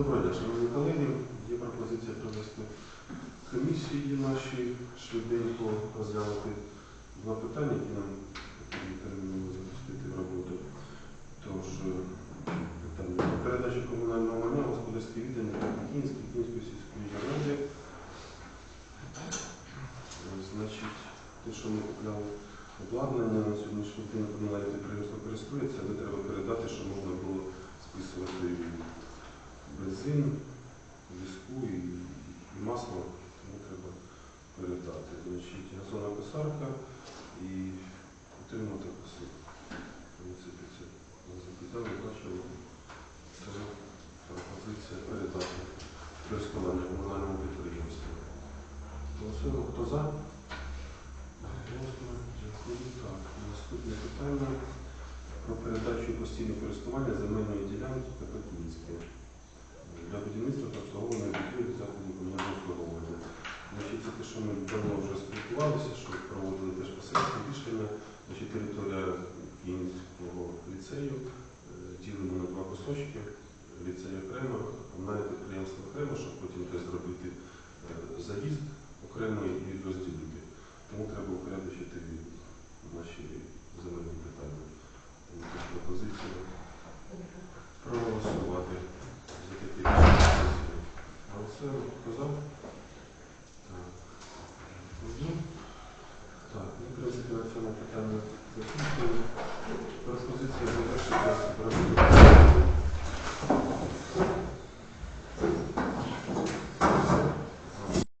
Доброго дня, шановні колеги. Є пропозиція провести комісії наші швиденько розглянути два питання, які нам потрібно терміново запустити в роботу. Тож е, питання про комунального майна в господарське віддання Кінської сільської ради. Е, Значить, те, що ми купляли обладнання на сьогоднішній день комунальне підприємство користується, але треба передати, щоб можна було списувати бензин, візку і, масло, тому треба передати. Значить, газонна косарка і утримувати коси. В принципі, це ми запитали, бачили. Пропозиція передати користування комунальному підприємству. Голосуємо, хто за? Дякую. Наступне питання про передачу у постійне користування земельної ділянки Капетинське для будівництва та обслуговування будівель заходів комунального обслуговування. Значить, Це те, що ми давно вже спілкувалися, що проводили теж посильські рішення, Значить, територія Київського ліцею е, ділена на два кусочки, ліцей окремо, навіть підприємство окремо, щоб потім теж зробити е, заїзд окремо і розділити. Тому треба 수요를 바꿔서